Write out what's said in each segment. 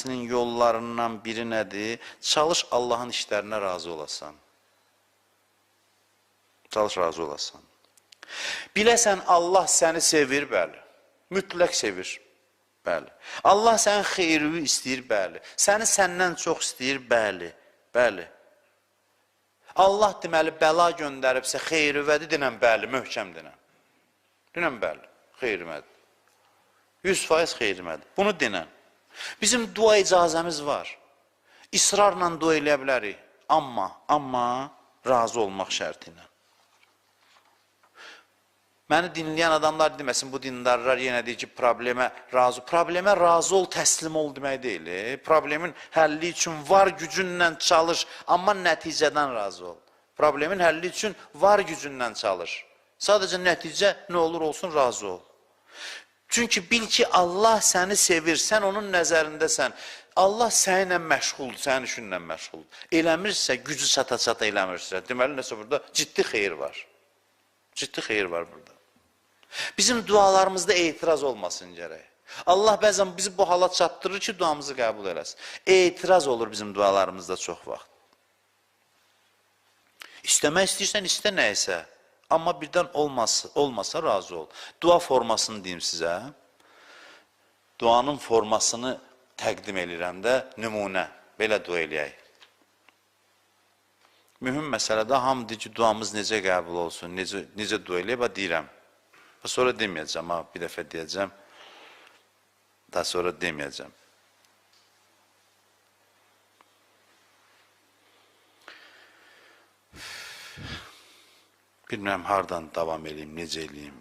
etməsinin yollarından biri nədir? Çalış Allahın işlərinə razı olasan. Çalış razı olasan. Biləsən Allah səni sevir, bəli. Mütləq sevir. Bəli. Allah sənin xeyrini istəyir, bəli. Səni səndən çox istəyir, bəli. Bəli. Allah deməli bəla göndəribsə xeyrimədi dinən bəli, möhkəm dinən. Dinən bəli, xeyrimədi. 100% xeyrimədi. Bunu dinən. Bizim dua icazəmiz var. İsrarla dua eləyə bilərik. Amma, amma razı olmaq şərti ilə. Məni dinləyən adamlar deməsin, bu dindarlar yenə deyir ki, problemə razı. Problemə razı ol, təslim ol demək deyil. E? Problemin həlli üçün var gücünlə çalış, amma nəticədən razı ol. Problemin həlli üçün var gücünlə çalış. Sadəcə nəticə nə olur olsun, razı ol. Çünki bil ki, Allah səni sevir, sən onun nəzərindəsən. Allah səninlə məşğuldur, sənin işinlə məşğuldur. Eləmirsə, gücü çata-çata eləmirsə, deməli nəsə burada ciddi xeyir var. Ciddi xeyir var burada. Bizim dualarımızda etiraz olmasın gərək. Allah bəzən bizi bu hala çatdırır ki, duamızı qəbul eləsin. Etiraz olur bizim dualarımızda çox vaxt. İstəmək istəyirsən, istə nəysə. Amma birdən olmasa, olmasa razı ol. Dua formasını deyim sizə. Duanın formasını təqdim edirəm də nümunə. Belə dua eləyək. Mühüm məsələdə hamı deyir ki, duamız necə qəbul olsun, necə, necə dua eləyək, bax deyirəm. Sonra deməyəcəm, ha, bir dəfə deyəcəm. Daha sonra deməyəcəm. Bilmirəm hardan davam eləyim, necə eləyim.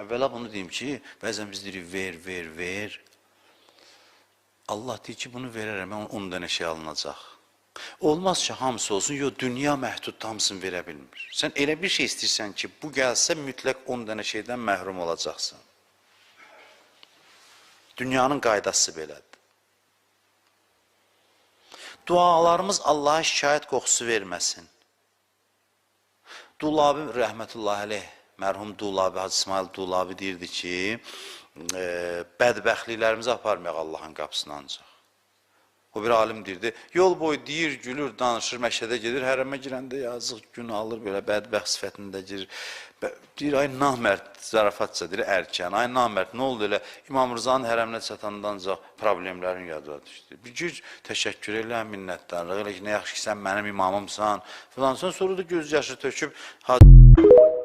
Əvvəla bunu deyim ki, bəzən biz deyirik ver, ver, ver. Allah deyir ki, bunu verərəm, 10 dənə şey alınacaq. Olmaz ki, hamısı olsun. Yox, dünya məhdud hamısını verə bilmir. Sən elə bir şey istəyirsən ki, bu gəlsə mütləq 10 dənə şeydən məhrum olacaqsan. Dünyanın qaydası belədir. Dualarımız Allaha şikayət qoxusu verməsin. Dulabi rəhmətullahi aleyh, mərhum Dulabi, Hacı İsmail Dulabi deyirdi ki, e, bədbəxtliklərimizi aparmayaq Allahın qapısına ancaq. O bir alim deyirdi, yol boyu deyir, gülür, danışır, məşədə gedir, hərəmə girəndə yazıq gün alır, belə bədbəxt sifətində girir. Deyir, ay namərd, zarafatça deyir, ərkən, ay namərd, nə oldu elə? İmam Rızanın hərəminə çatanda ancaq problemlərin yadına düşdü. Bir güc təşəkkür elə, minnətdarlıq elə ki, nə yaxşı ki, sən mənim imamımsan, filan. Sonra da göz yaşı töküb, hacı